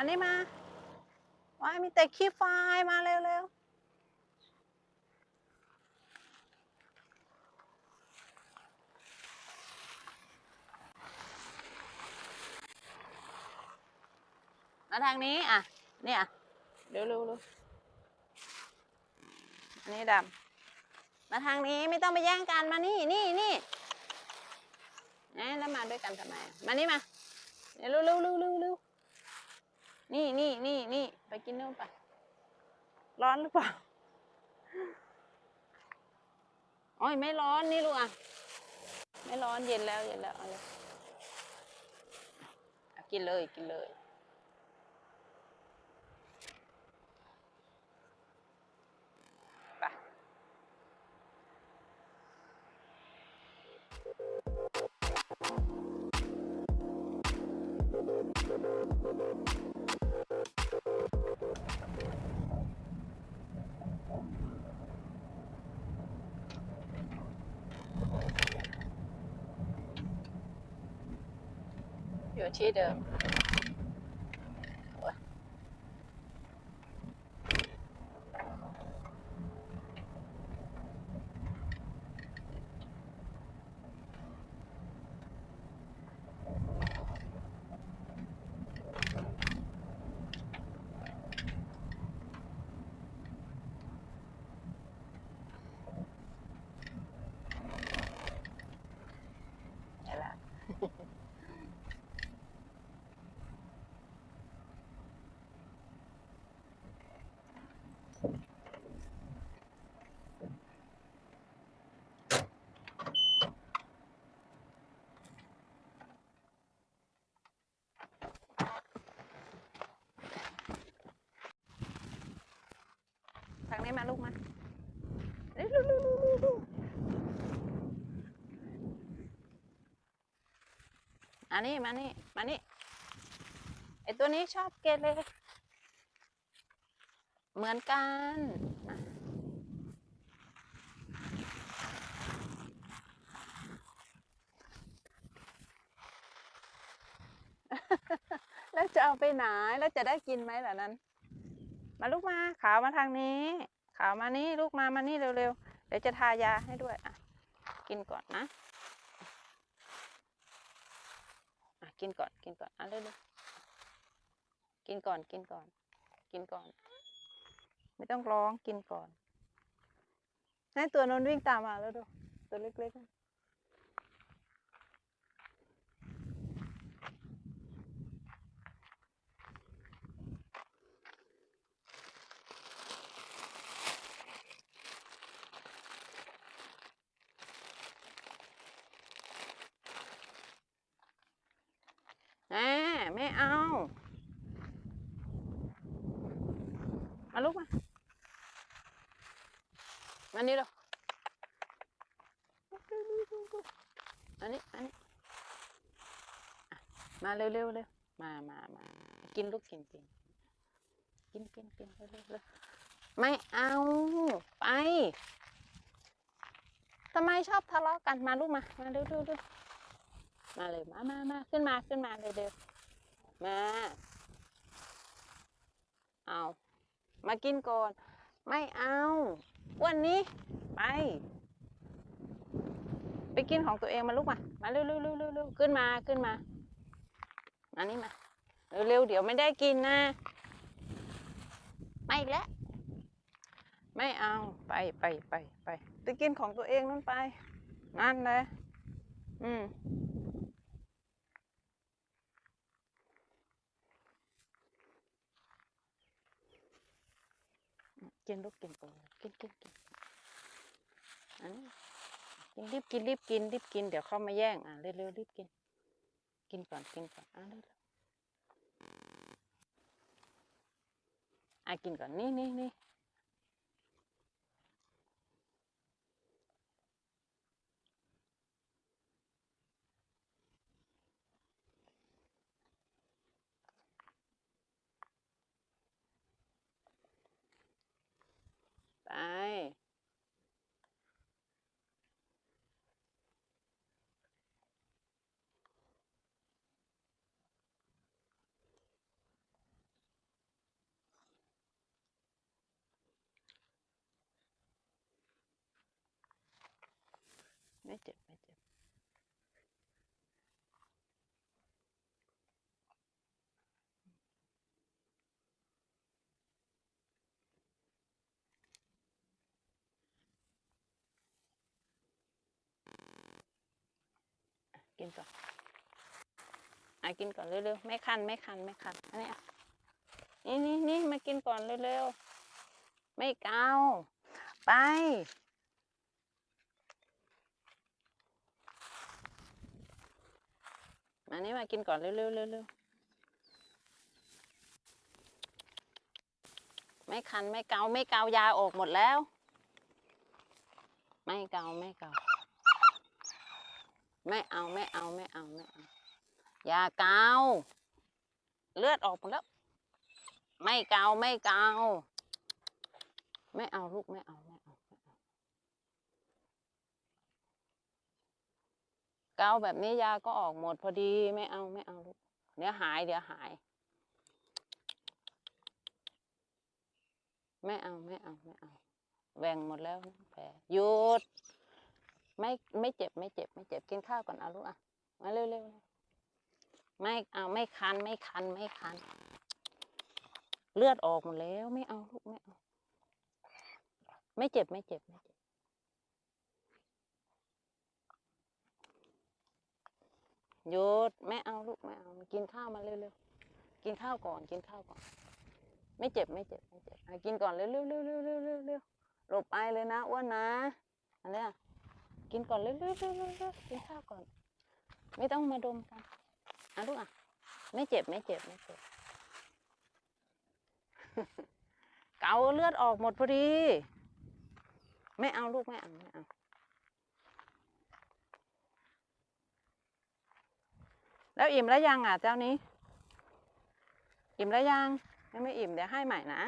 มานี่มาว้ายมีแต่ขี้ไฟมาเร็วๆมาทางนี้อะ เนี่ยเร็วๆเร็วอันนี้ดำ มาทางนี้ไม่ต้องไปแย่งกันมานี่นี่นี่เอ๊ะแล้วมาด้วยกันทำไม มานี่มาเร็วเร็วเร็วเร็วเร็วเร็ว นี่นี่นี่นี่ไปกินนู่นไป ร้อนหรือเปล่าโอ้ยไม่ร้อนนี่ลูกอะ ไม่ร้อนเย็นแล้วเย็นแล้วเอาเลยกินเลยกินเลย ไป ที่างนี้มาลูกมาเร็วๆๆๆๆอันนี้มานี่มานี่ไอตัวนี้ชอบเกเรเหมือนกันแล้วจะเอาไปไหนแล้วจะได้กินไหมล่ะนั้น มาลูกมา ขาวมาทางนี้ ขาวมานี่ลูกมามานี่เร็วๆเดี๋ยวจะทายาให้ด้วยอะกินก่อนนะอะกินก่อนกินก่อนอะเร็วๆกินก่อนกินก่อน กินก่อน ไม่ต้องร้องกินก่อนให้ตัวนนวิ่งตามมาแล้วดูตัวเล็กๆ ไม่เอา มาลูกมา มานี่เร็วอันนี้อันนี้มาเร็วเร็วเร็วมามามากินลูกกินกินกินกินกินเร็วเร็วเร็วไม่เอา ไปทำไมชอบทะเลาะกันมาลูกมา มาเร็วเร็วเร็วมาเลยมามามาขึ้นมาขึ้นมาเร็วเร็ว มาเอามากินก่อน ไม่เอาวันนี้ไป ไปกินของตัวเองมาลูกมา มาเร็วเร็วเร็วเร็วเร็วขึ้นมาขึ้นมามานี่มาเร็วเร็วเดี๋ยวไม่ได้กินนะ ไม่อีกแล้วไม่เอาไปไปไปไปไปกินของตัวเองนั่นไป นั่นเลยอืม กินลูกกินก่อนกินกินกินอันนี้กินรีบกินรีบกินรีบกินเดี๋ยวเข้ามาแย่งอะเร็วเร็วรีบกิน กินก่อนกินก่อนอะเร็วเร็วอะกินก่อนนี่นี่นี่ไป ไม่ เจ็บไม่เจ็บกินก่อนอะกินก่อนเร็วๆ ไม่คันไม่คันไม่คันอันนี้นี่นี่นี่มากินก่อนเร็วๆ ไม่เกาไป มานี่มากินก่อนเร็วๆเร็วๆไม่คันไม่เกาไม่เกายาออกหมดแล้ว ไม่เกาไม่เกาไม่เอาไม่เอาไม่เอาไม่เอายาเกาเลือดออกหมดแล้ว ไม่เกาไม่เกาไม่เอาลูกไม่เอาไม่เอาไม่เอา เกาแบบนี้ยาก็ออกหมดพอดีไม่เอาไม่เอาลูกเดี๋ยวหายเดี๋ยวหาย ไม่เอาไม่เอาไม่เอาแหว่งหมดแล้วแผลหยุด ไม่ไม่เจ็บไม่เจ็บไม่เจ็บกินข้าวก่อนเอาลูกอะมาเร็วๆเร็วไม่เอาไม่คันไม่คันไม่คัน เลือดออกหมดแล้วไม่เอาลูกไม่เอาไม่เจ็บไม่เจ็บไม่เจ็บ หยุดไม่เอาลูกไม่เอากินข้าวมาเร็วๆกินข้าวก่อนกินข้าวก่อน ไม่เจ็บไม่เจ็บไม่เจ็บอะกินก่อนเร็วๆเร็วๆเร็วๆเร็วๆหลบไปเลยนะอ้วนนะอันนี้กินก่อนเร็วๆเร็วๆเร็วๆเร็วๆกินข้าวก่อน ไม่ต้องมาดมกันอะลูกอะ ไม่เจ็บไม่เจ็บไม่เจ็บเกาเลือดออกหมดพอดี ไม่เอาลูกไม่เอาไม่เอา แล้วอิ่มแล้วยังอะเจ้านี้ อิ่มแล้วยังยังไม่อิ่มเดี๋ยวให้ใหม่นะ